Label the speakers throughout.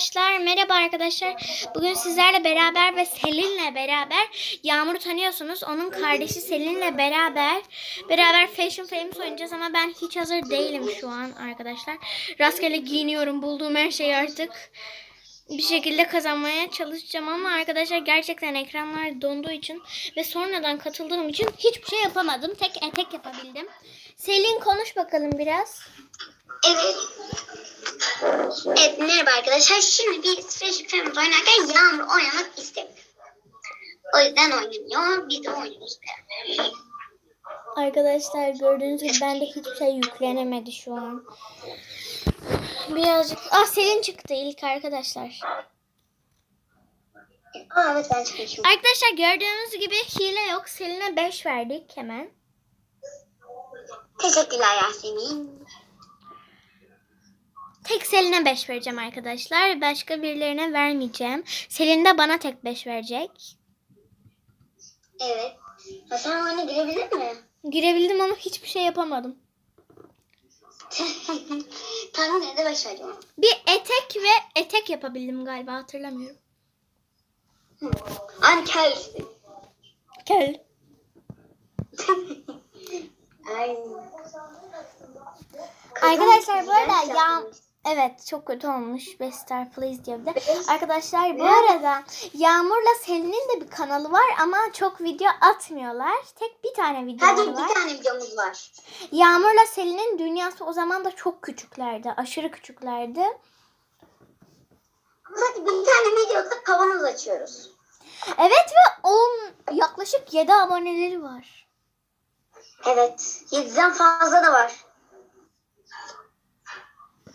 Speaker 1: arkadaşlar. Merhaba arkadaşlar. Bugün sizlerle beraber ve Selin'le beraber Yağmur'u tanıyorsunuz. Onun kardeşi Selin'le beraber beraber Fashion Famous oynayacağız ama ben hiç hazır değilim şu an arkadaşlar. Rastgele giyiniyorum bulduğum her şeyi artık. Bir şekilde kazanmaya çalışacağım ama arkadaşlar gerçekten ekranlar donduğu için ve sonradan katıldığım için hiçbir şey yapamadım. Tek etek yapabildim. Selin konuş bakalım biraz.
Speaker 2: Evet. Evet merhaba arkadaşlar. Şimdi bir Special Family oynarken Yağmur oynamak istemiyor. O yüzden oynamıyor. Biz de oynuyoruz beraber.
Speaker 1: Arkadaşlar gördüğünüz gibi bende hiçbir şey yüklenemedi şu an. Birazcık... Ah Selin çıktı ilk arkadaşlar.
Speaker 2: Aa evet ben çıkmışım.
Speaker 1: Arkadaşlar gördüğünüz gibi hile yok. Selin'e 5 verdik hemen.
Speaker 2: Teşekkürler Yasemin.
Speaker 1: Tek Selin'e 5 vereceğim arkadaşlar. Başka birilerine vermeyeceğim. Selin de bana tek 5 verecek.
Speaker 2: Evet. Hasan oyuna girebilir mi?
Speaker 1: Girebildim ama hiçbir şey yapamadım.
Speaker 2: Tahmin ede başlayacağım.
Speaker 1: Bir etek ve etek yapabildim galiba hatırlamıyorum.
Speaker 2: Ankel.
Speaker 1: Gel.
Speaker 2: Ay.
Speaker 1: Arkadaşlar bu arada
Speaker 2: Güzel
Speaker 1: ya
Speaker 2: yapmış.
Speaker 1: Evet çok kötü olmuş Best Star Please diyor bir de. Arkadaşlar bu arada Yağmur'la Selin'in de bir kanalı var ama çok video atmıyorlar. Tek bir tane
Speaker 2: Hadi
Speaker 1: videoları var.
Speaker 2: bir tane videomuz var.
Speaker 1: Yağmur'la Selin'in dünyası o zaman da çok küçüklerdi. Aşırı küçüklerdi.
Speaker 2: Hadi bir tane videoda kavanoz açıyoruz.
Speaker 1: Evet ve 10 yaklaşık 7 aboneleri var.
Speaker 2: Evet. 7'den fazla da var.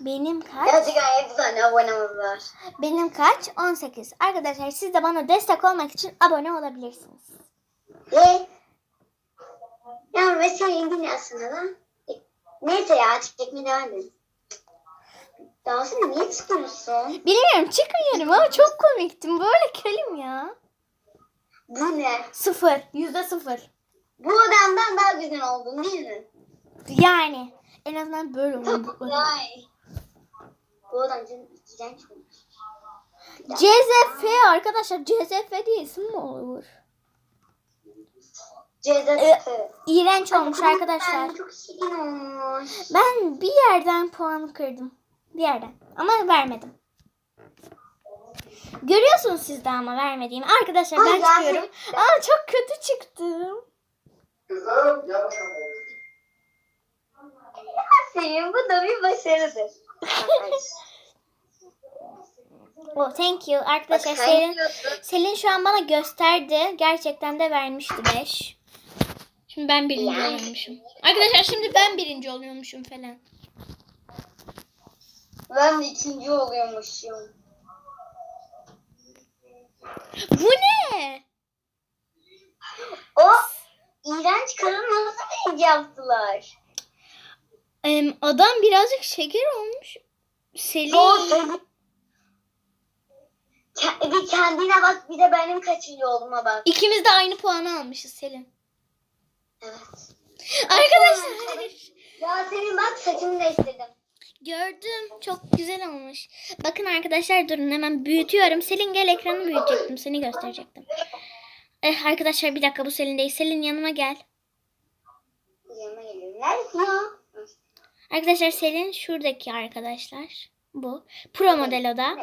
Speaker 1: Benim kaç?
Speaker 2: Evet gayet tane abonemiz var.
Speaker 1: Benim kaç? 18. Arkadaşlar siz de bana destek olmak için abone olabilirsiniz.
Speaker 2: Ve ya mesela yeni aslında lan. Neyse ya çekmeye devam edelim. Daha sonra niye çıkıyorsun?
Speaker 1: Bilmiyorum çıkmıyorum ama çok komiktim. Böyle kelim ya.
Speaker 2: Bu ne?
Speaker 1: Sıfır. Yüzde sıfır.
Speaker 2: Bu adamdan daha güzel oldun değil mi?
Speaker 1: Yani. En azından böyle oldu.
Speaker 2: Bu adam canım iğrenç olmuş.
Speaker 1: CZF arkadaşlar. CZF diye isim mi olur?
Speaker 2: Cezası.
Speaker 1: İğrenç olmuş arkadaşlar.
Speaker 2: Çok şirin olmuş.
Speaker 1: Ben bir yerden puan kırdım. Bir yerden. Ama vermedim. Görüyorsunuz siz de ama vermediğimi. Arkadaşlar ben
Speaker 2: Ay,
Speaker 1: çıkıyorum. Aa çok kötü çıktım.
Speaker 3: Kızım ama.
Speaker 2: Senin bu da bir başarıdır.
Speaker 1: Oh, thank you. Arkadaşlar
Speaker 2: Bak,
Speaker 1: Selin. Selin şu an bana gösterdi. Gerçekten de vermişti 5. Şimdi ben birinci
Speaker 2: Yani.
Speaker 1: oluyormuşum. Arkadaşlar şimdi ben birinci oluyormuşum falan.
Speaker 2: Ben de ikinci oluyormuşum.
Speaker 1: Bu ne?
Speaker 2: O iğrenç karın nasıl birinci yaptılar?
Speaker 1: Adam birazcık şeker olmuş. Selin.
Speaker 2: Bir kendine bak bir de benim kaçıncı olduğuma bak.
Speaker 1: İkimiz de aynı puanı almışız Selin.
Speaker 2: Evet.
Speaker 1: Arkadaşlar.
Speaker 2: Ya senin bak saçını değiştirdim.
Speaker 1: Gördüm. Çok güzel olmuş. Bakın arkadaşlar durun hemen büyütüyorum. Selin gel ekranı büyütecektim. Seni gösterecektim. Eh, arkadaşlar bir dakika bu Selin değil. Selin yanıma gel.
Speaker 2: Yanıma geliyorum. Neredesin ya?
Speaker 1: Arkadaşlar Selin şuradaki arkadaşlar. Bu. Pro model o da.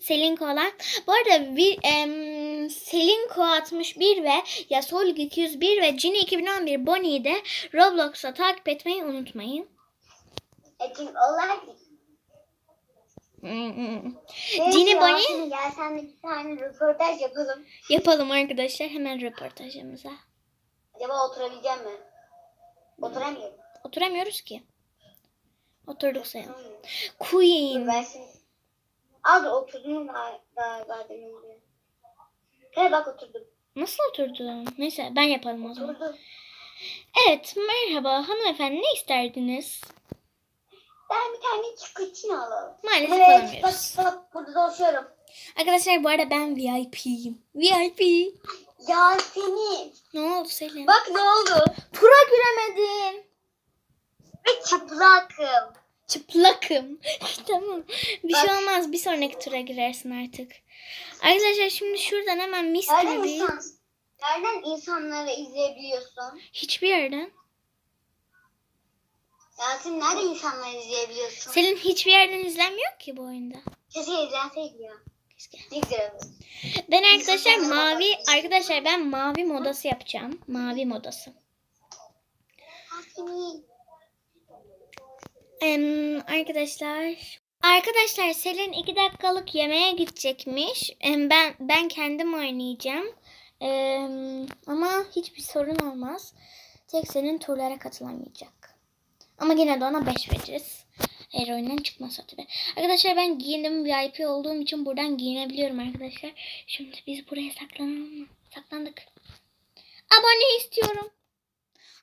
Speaker 1: Selinko olan. Bu arada bir, em, Selinko 61 ve Yasolg 201 ve Cini 2011 Bonnie'yi de Roblox'a takip etmeyi unutmayın.
Speaker 2: Ekim olarak.
Speaker 1: Cini Bonnie
Speaker 2: gel sen bir tane röportaj yapalım.
Speaker 1: yapalım arkadaşlar hemen röportajımıza.
Speaker 2: Acaba oturabileceğim mi? Oturamıyorum.
Speaker 1: Oturamıyoruz ki. Oturduk sayalım. Queen.
Speaker 2: Oturdum daha, daha, daha demin. He bak oturdum.
Speaker 1: Nasıl oturdun? Neyse ben yapalım o zaman.
Speaker 2: Oturdum.
Speaker 1: Evet merhaba hanımefendi ne isterdiniz?
Speaker 2: Ben bir tane cappuccino alalım.
Speaker 1: Maalesef
Speaker 2: Evet bak,
Speaker 1: alamıyoruz.
Speaker 2: bak burada dolaşıyorum.
Speaker 1: Arkadaşlar bu arada ben VIP'yim. VIP.
Speaker 2: Ya senin.
Speaker 1: Ne oldu Selin?
Speaker 2: Bak ne oldu?
Speaker 1: Tura giremedin.
Speaker 2: Ve çıplakım.
Speaker 1: Çıplakım. tamam. Bir şey olmaz. Bir sonraki tura girersin artık. Arkadaşlar şimdi şuradan hemen mis
Speaker 2: Nereden,
Speaker 1: gibi
Speaker 2: insan, nereden insanları izleyebiliyorsun?
Speaker 1: hiçbir yerden.
Speaker 2: Yasin nereden insanları izleyebiliyorsun?
Speaker 1: Selin hiçbir yerden izlenmiyor ki bu oyunda.
Speaker 2: Keşke izlenseydi ya.
Speaker 1: Keşke.
Speaker 2: Ne güzel olur.
Speaker 1: Ben arkadaşlar mavi arkadaşlar ben mavi modası yapacağım. Mavi modası.
Speaker 2: Yasemin.
Speaker 1: Em, arkadaşlar arkadaşlar Selin iki dakikalık yemeğe gidecekmiş. Em, ben ben kendim oynayacağım. Em, ama hiçbir sorun olmaz. Tek senin turlara katılamayacak. Ama yine de ona 5 veririz. Eğer oyundan çıkmazsa tabii. Arkadaşlar ben giyindim VIP olduğum için buradan giyinebiliyorum arkadaşlar. Şimdi biz buraya saklanalım mı? Saklandık. Abone istiyorum.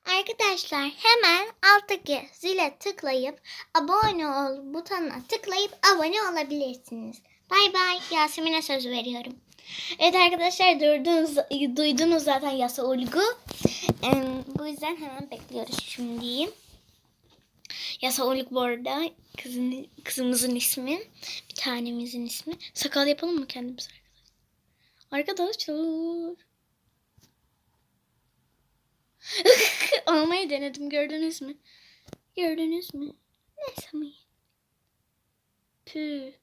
Speaker 1: Arkadaşlar hemen alttaki zile tıklayıp abone ol butonuna tıklayıp abone olabilirsiniz. Bay bay. Yasemin'e söz veriyorum. Evet arkadaşlar duydunuz, duydunuz zaten yasa Ulgu. Em, bu yüzden hemen bekliyoruz şimdi. Yasa Ulgu bu arada kızın, kızımızın ismi. Bir tanemizin ismi. Sakal yapalım mı kendimize arkadaşlar? Arkadaşlar. Almayı denedim gördünüz mü? Gördünüz mü? Neyse iyi. Püh.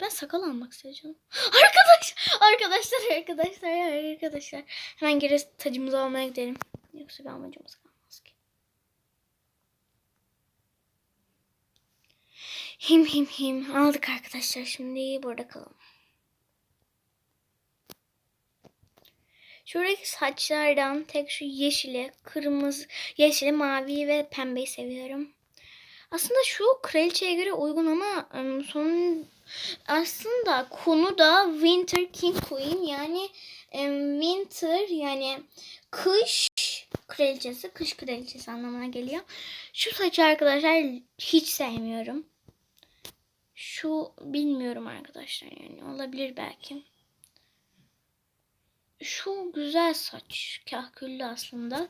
Speaker 1: Ben sakal almak istiyorum. Arkadaş, arkadaşlar, arkadaşlar, arkadaşlar. Hemen geri tacımızı almaya gidelim. Yoksa bir amacımız kalmaz ki. Him him him. Aldık arkadaşlar. Şimdi burada kalalım. Şuradaki saçlardan tek şu yeşili, kırmızı, yeşili, mavi ve pembeyi seviyorum. Aslında şu kraliçeye göre uygun ama son aslında konu da Winter King Queen yani Winter yani kış kraliçesi, kış kraliçesi anlamına geliyor. Şu saçı arkadaşlar hiç sevmiyorum. Şu bilmiyorum arkadaşlar yani olabilir belki. Şu güzel saç. Kahküllü aslında.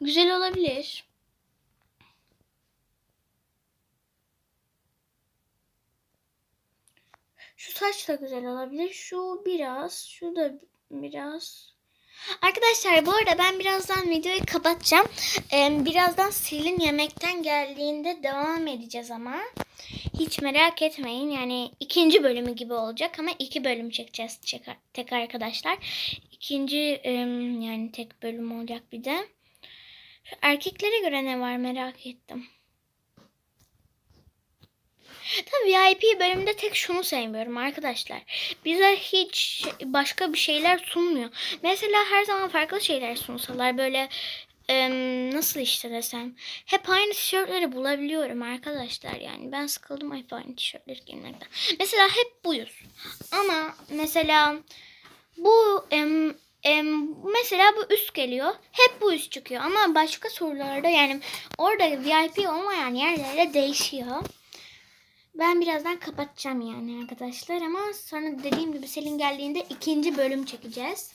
Speaker 1: Güzel olabilir. Şu saç da güzel olabilir. Şu biraz. Şu da biraz. Arkadaşlar bu arada ben birazdan videoyu kapatacağım. Ee, birazdan Selin yemekten geldiğinde devam edeceğiz ama. Hiç merak etmeyin. Yani ikinci bölümü gibi olacak ama iki bölüm çekeceğiz çek- tek arkadaşlar. İkinci yani tek bölüm olacak bir de. Şu erkeklere göre ne var merak ettim. Tabii VIP bölümde tek şunu sevmiyorum arkadaşlar. Bize hiç başka bir şeyler sunmuyor. Mesela her zaman farklı şeyler sunsalar böyle nasıl işte desem hep aynı tişörtleri bulabiliyorum arkadaşlar yani ben sıkıldım hep aynı tişörtleri giymekten. Mesela hep buyuz ama mesela bu em, em, mesela bu üst geliyor hep bu üst çıkıyor ama başka sorularda yani orada VIP olmayan yerlerde değişiyor. Ben birazdan kapatacağım yani arkadaşlar ama sonra dediğim gibi Selin geldiğinde ikinci bölüm çekeceğiz.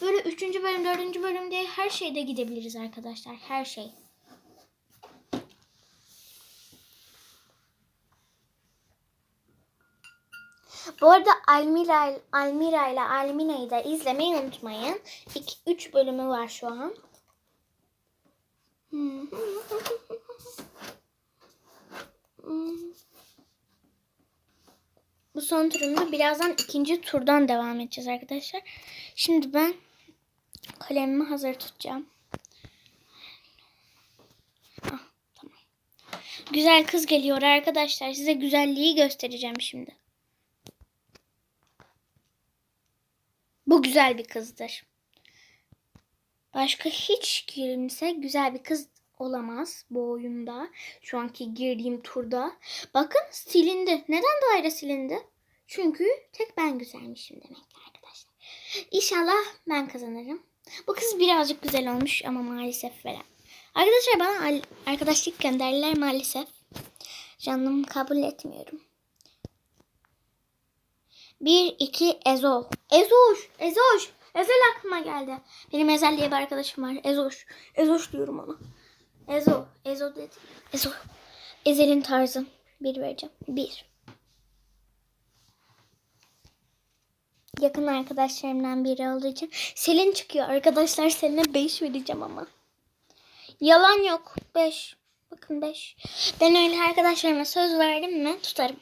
Speaker 1: Böyle üçüncü bölüm, dördüncü bölüm diye her şeyde gidebiliriz arkadaşlar. Her şey. Bu arada Almira, Almira ile Almina'yı da izlemeyi unutmayın. 3 bölümü var şu an. Bu son turumda birazdan ikinci turdan devam edeceğiz arkadaşlar. Şimdi ben kalemimi hazır tutacağım. Ah, tamam. Güzel kız geliyor arkadaşlar. Size güzelliği göstereceğim şimdi. Bu güzel bir kızdır. Başka hiç kimse güzel bir kız olamaz bu oyunda. Şu anki girdiğim turda. Bakın silindi. Neden daire silindi? Çünkü tek ben güzelmişim demek ki arkadaşlar. İnşallah ben kazanırım. Bu kız birazcık güzel olmuş ama maalesef veren. Arkadaşlar bana arkadaşlık gönderdiler maalesef. Canım kabul etmiyorum. Bir, iki, Ezo. Ezoş, Ezoş. Ezel aklıma geldi. Benim Ezel diye bir arkadaşım var. Ezoş. Ezoş diyorum ona. Ezo. Ezo dedi. Ezo. Ezel'in tarzı. Bir vereceğim. Bir. Yakın arkadaşlarımdan biri olduğu için Selin çıkıyor. Arkadaşlar Selin'e 5 vereceğim ama. Yalan yok. 5. Bakın 5. Ben öyle arkadaşlarıma söz verdim mi tutarım.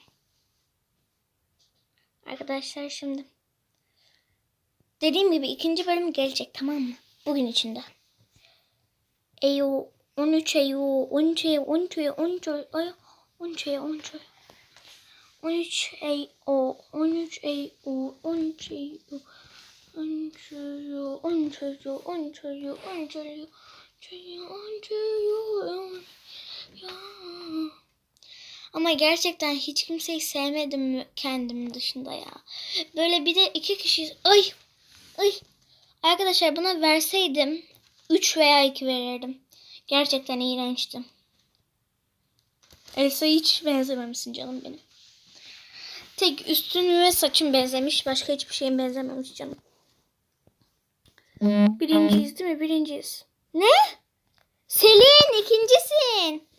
Speaker 1: Arkadaşlar şimdi. Dediğim gibi ikinci bölüm gelecek tamam mı? Bugün içinde. Eyo 13 Eyo 13 Eyo 13 Eyo 13 Eyo 13 Eyo 13 Eyo 13 Eyo 13 Eyo 13 Eyo 13 Eyo 13 Eyo 13 Eyo 13 Eyo 13 Eyo ya. Ama gerçekten hiç kimseyi sevmedim kendim dışında ya. Böyle bir de iki kişi ay ay arkadaşlar buna verseydim 3 veya 2 verirdim. Gerçekten iğrençti. Elsa hiç benzememişsin canım benim. Tek üstün ve saçın benzemiş. Başka hiçbir şeyin benzememiş canım. Birinciyiz değil mi? Birinciyiz. Ne? Selin ikincisin.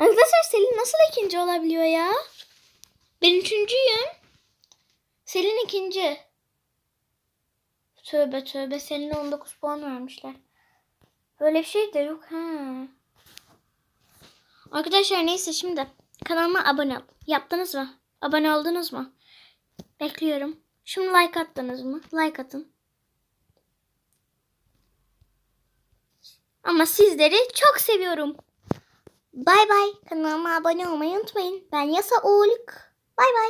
Speaker 1: Arkadaşlar Selin nasıl ikinci olabiliyor ya? Ben üçüncüyüm. Selin ikinci. Tövbe tövbe Selin'e 19 puan vermişler. Böyle bir şey de yok ha. Arkadaşlar neyse şimdi kanalıma abone ol. Yaptınız mı? Abone oldunuz mu? Bekliyorum. Şimdi like attınız mı? Like atın. Ama sizleri çok seviyorum. Bay bay. Kanalıma abone olmayı unutmayın. Ben Yasa Oğluk. Bay bay.